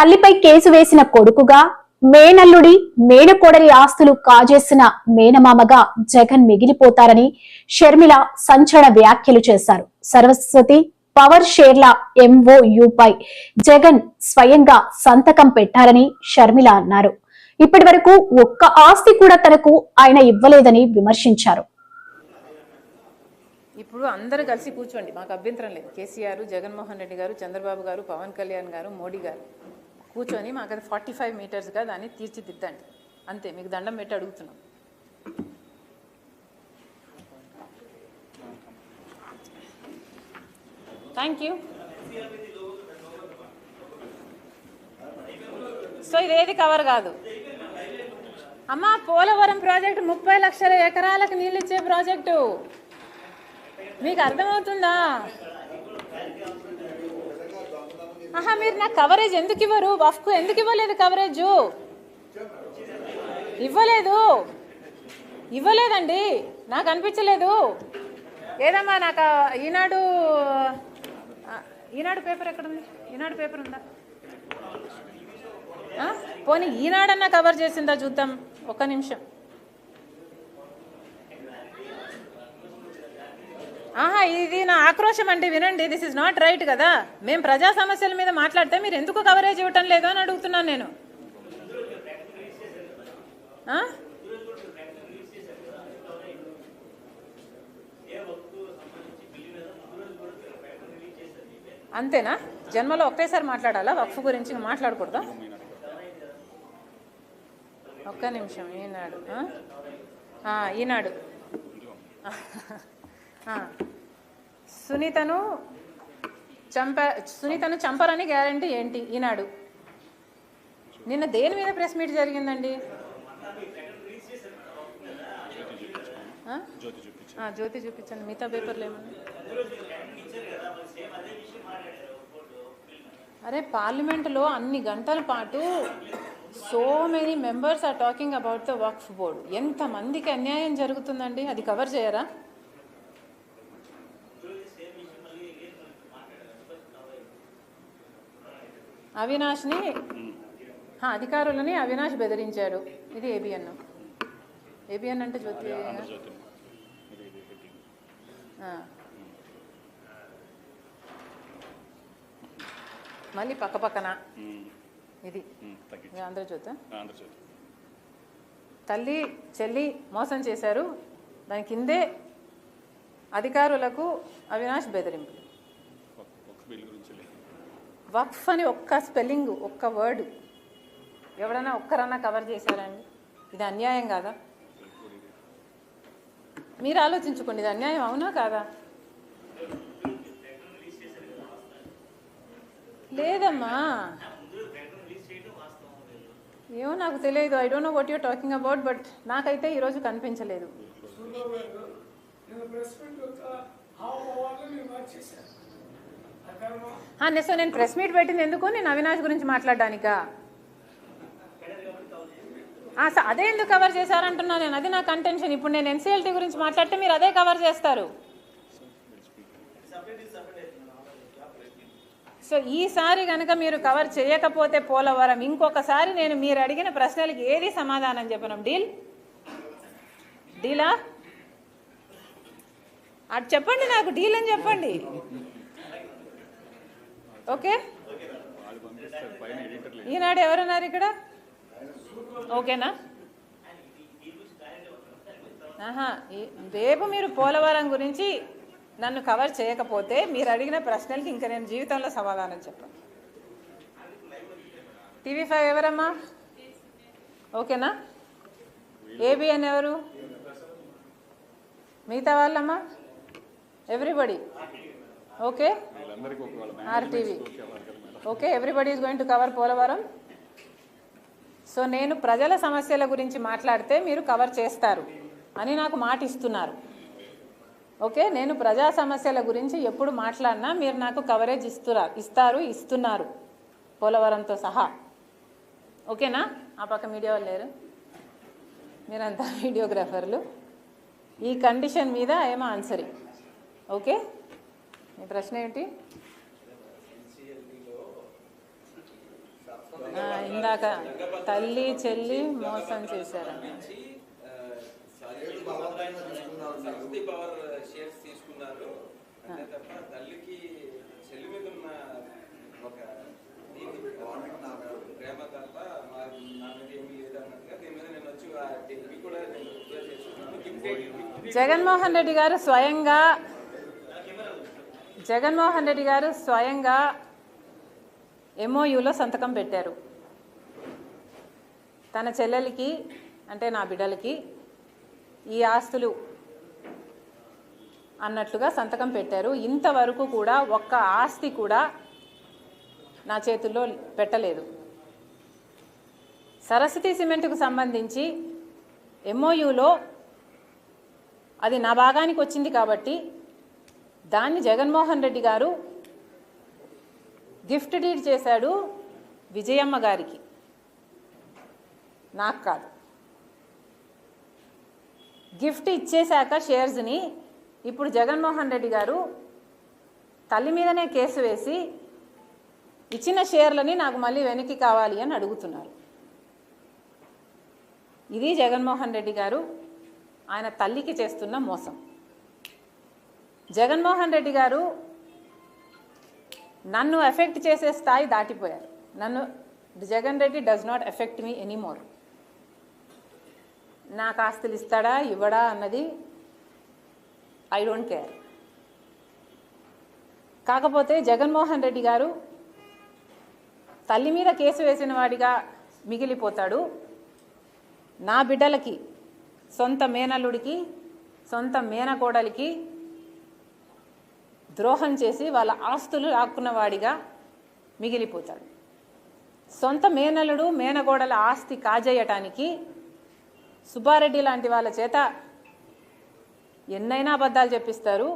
తల్లిపై case వేసిన కొడుకుగా మేనల్లుడి మేనకోడలి ఆస్తులు కాజేసిన మేనమామగా జగన్ మిగిలిపోతారని షర్మిల సంచలన వ్యాఖ్యలు చేశారు. సరస్వతి పవర్ షేర్ల ఎంఓయుపై జగన్ స్వయంగా సంతకం పెట్టారని షర్మిల అన్నారు. ఇప్పటి వరకు ఒక్క ఆస్తి కూడా తనకు ఆయన ఇవ్వలేదని విమర్శించారు. ఇప్పుడు అందరూ కలిసి కూర్చోండి. మాకు అభ్యంతరం లేదు. కేసీఆర్ జగన్మోహన్ రెడ్డి గారు చంద్రబాబు గారు పవన్ కళ్యాణ్ గారు మోడీ గారు. కూర్చొని మాకు అది ఫార్టీ ఫైవ్ మీటర్స్గా దాన్ని తీర్చిదిద్దండి. అంతే మీకు దండం పెట్టి అడుగుతున్నాం. థ్యాంక్ యూ సో ఇదేది కవర్ కాదు. అమ్మ పోలవరం ప్రాజెక్టు ముప్పై లక్షల ఎకరాలకు నీళ్ళు ఇచ్చే ప్రాజెక్టు. మీకు అర్థమవుతుందా? ఆహా మీరు నాకు కవరేజ్ ఎందుకు ఇవ్వరు? వఫ్కు ఎందుకు ఇవ్వలేదు కవరేజ్ ఇవ్వలేదు. ఇవ్వలేదండి. నాకు అనిపించలేదు. ఏదమ్మా నాకు ఈనాడు ఈనాడు పేపర్ ఎక్కడ ఉంది ఈనాడు పేపర్ ఉందా? పోనీ ఈనాడన్నా కవర్ చేసిందా చూద్దాం. ఒక్క నిమిషం. ఆహా ఇది నా ఆక్రోశం అంటే వినండి దిస్ ఇస్ నాట్ రైట్ కదా. మేము ప్రజా సమస్యల మీద మాట్లాడితే మీరు ఎందుకు కవరేజ్ ఇవ్వటం లేదు అని అడుగుతున్నాను నేను. అంతేనా? జన్మలో ఒకేసారి మాట్లాడాలా? వక్ఫ్ గురించి మాట్లాడకూడదా? ఒక్క నిమిషం ఈనాడు ఈనాడు. సునీతను చంప సునీతను చంపరని గ్యారంటీ ఏంటి ఈనాడు? నిన్న దేని మీద ప్రెస్ మీట్ జరిగిందండి? జ్యోతి చూపించండి. మిగతా పేపర్లు ఏమన్నా? అరే పార్లమెంట్లో అన్ని గంటల పాటు so many members are talking about the Waqf board. ఎంతమందికి అన్యాయం జరుగుతుందండి? అది కవర్ చేయరా? అవినాష్ని అధికారులని అవినాష్ బెదిరించాడు. ఇది ఏబిఎన్ ఏబిఎన్ అంటే జ్యోతి. మళ్ళీ పక్క పక్కన. ఇది. ఆంధ్రజ్యోతి తల్లి చెల్లి మోసం చేశారు. దాని కిందే అధికారులకు అవినాష్ బెదిరింపు ఒక్క బిల్ గురించి లేదు. వక్ఫ్ అని ఒక్క స్పెల్లింగ్ ఒక్క వర్డ్. ఎవడన్నా ఒక్కరన్నా కవర్ చేశారండి? ఇది అన్యాయం కాదా? మీరు ఆలోచించుకోండి ఇది అన్యాయం అవునా కాదా? లేదమ్మా. ఏమో నాకు తెలియదు. I don't know what you're talking about but నాకైతే ఈరోజు కనిపించలేదు. సో నేను ప్రెస్ మీట్ పెట్టింది ఎందుకు? నేను అవినాష్ గురించి మాట్లాడడానికా? అదే ఎందుకు కవర్ చేశారంటున్నా నేను? అది నా కంటెన్షన్ ఇప్పుడు నేను ఎన్సీఎల్టీ గురించి మాట్లాడితే మీరు అదే కవర్ చేస్తారు. సో ఈసారి కనుక మీరు కవర్ చేయకపోతే పోలవరం. ఇంకొకసారి నేను మీరు అడిగిన ప్రశ్నలకి ఏది సమాధానం చెప్పను? డీల్? డీలా? అటు చెప్పండి నాకు డీల్ అని చెప్పండి. ఓకే? ఈనాడు ఎవరున్నారు ఇక్కడ? ఓకేనా? ఆహా రేపు మీరు పోలవరం గురించి నన్ను కవర్ చేయకపోతే మీరు అడిగిన ప్రశ్నలకి ఇంకా నేను జీవితంలో సమాధానం చెప్పను. టీవీ ఫైవ్ ఎవరమ్మా? ఓకేనా? ఏబిఎన్ ఎవరు? మిగతా వాళ్ళమ్మా? Everybody? Okay. RTV okay everybody is going to cover Polavaram. So నేను ప్రజల సమస్యల గురించి మాట్లాడితే మీరు కవర్ చేస్తారు అని నాకు మాట ఇస్తున్నారు ఓకే నేను ప్రజా సమస్యల గురించి ఎప్పుడు మాట్లాడినా మీరు నాకు కవరేజ్ ఇస్తురా ఇస్తారు ఇస్తున్నారు. పోలవరంతో సహా. ఓకేనా ఆ పక్క మీడియా వాళ్ళు లేరు. మీరంతా వీడియోగ్రాఫర్లు ఈ కండిషన్ మీద ఏమో ఆన్సరింగ్ ఓకే మీ ప్రశ్న ఏంటి? ఆ, ఇందాక తల్లి చెల్లి మోసం చేశారని సరస్వతి పవర్ షేర్స్ తీసుకున్నారు. అంతే తప్ప తల్లికి చెల్లి మీద ఉన్న ఒక దీని ప్రేమ తప్ప మా నా మీద ఏమీ లేదు అన్నట్టుగా దీని మీద నేను వచ్చి ఆ డిగ్రీ కూడా నేను రిప్లై చేసుకున్నాను గిఫ్ట్ జగన్మోహన్ రెడ్డి గారు స్వయంగా జగన్మోహన్ రెడ్డి గారు స్వయంగా ఎంఓయూలో సంతకం పెట్టారు. తన చెల్లెలకి అంటే నా బిడ్డలకి ఈ ఆస్తులు అన్నట్లుగా సంతకం పెట్టారు. ఇంతవరకు కూడా ఒక్క ఆస్తి కూడా నా చేతుల్లో పెట్టలేదు. సరస్వతి సిమెంట్కు సంబంధించి ఎంఓయూలో అది నా భాగానికి వచ్చింది కాబట్టి దాన్ని జగన్మోహన్ రెడ్డి గారు గిఫ్ట్ డీడ్ చేశాడు విజయమ్మ గారికి. నాకు కాదు. గిఫ్ట్ ఇచ్చేశాక షేర్స్ని ఇప్పుడు జగన్మోహన్ రెడ్డి గారు తల్లి మీదనే కేసు వేసి ఇచ్చిన షేర్లని నాకు మళ్ళీ వెనక్కి కావాలి అని అడుగుతున్నారు. ఇది జగన్మోహన్ రెడ్డి గారు ఆయన తల్లికి చేస్తున్న మోసం. జగన్మోహన్ రెడ్డి గారు నన్ను ఎఫెక్ట్ చేసే స్థాయి దాటిపోయారు. నన్ను Jagan Reddy does not affect me anymore నాకు ఆస్తులు ఇస్తాడా ఇవ్వడా అన్నది ఐ డోంట్ కేర్ కాకపోతే జగన్మోహన్ రెడ్డి గారు తల్లి మీద కేసు వేసిన వాడిగా మిగిలిపోతాడు. నా బిడ్డలకి సొంత మేనల్లుడికి సొంత మేనకోడలికి ద్రోహం చేసి వాళ్ళ ఆస్తులు లాక్కున్నవాడిగా మిగిలిపోతాడు. సొంత మేనలుడు మేనగోడల ఆస్తి కాజేయటానికి సుబ్బారెడ్డి లాంటి వాళ్ళ చేత ఎన్నైనా అబద్ధాలు చెప్పిస్తారు.